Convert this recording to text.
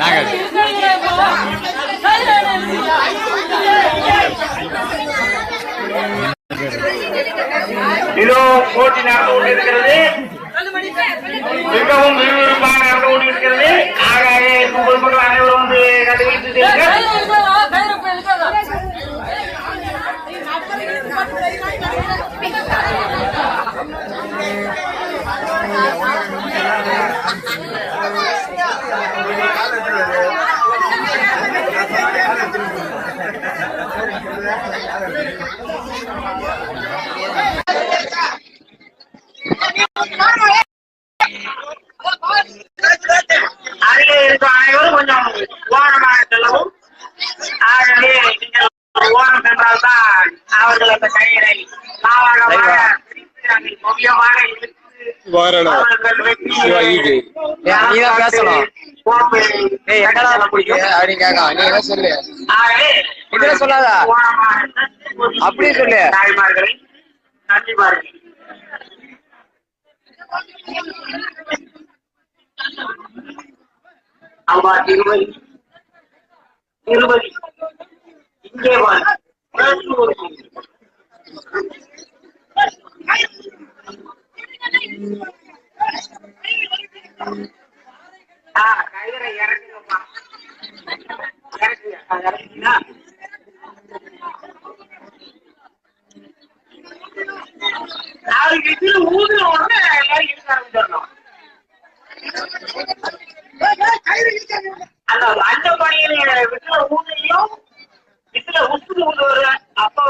நாங்கள். இதோ போட்டி நடந்து கொண்டிருக்கிறது. அருகே இருக்கும் அனைவரும் கொஞ்சம் ஓரமாக செல்லவும் ஆகவே நீங்கள் ஓரம் சென்றால்தான் அவர்கள் அந்த பிடித்து அதை முக்கியமாக என்ன சொல்லு? அப்படியே சொல்லு. தாய்மார்களை நன்றி பாருங்கள் அம்மா திருமதி திருமதி இங்கே வாழ் ஆ, கயிறை இறக்குங்கம்மா. இறக்குங்க. ஆ, நாலு விசில் ஊதுன உடனே எல்லாரும் இருக்க ஆரம்பிச்சிடணும். அந்த அந்த பணியில விசில ஊதையும் விசில உசுறு ஊதுவாரு அப்ப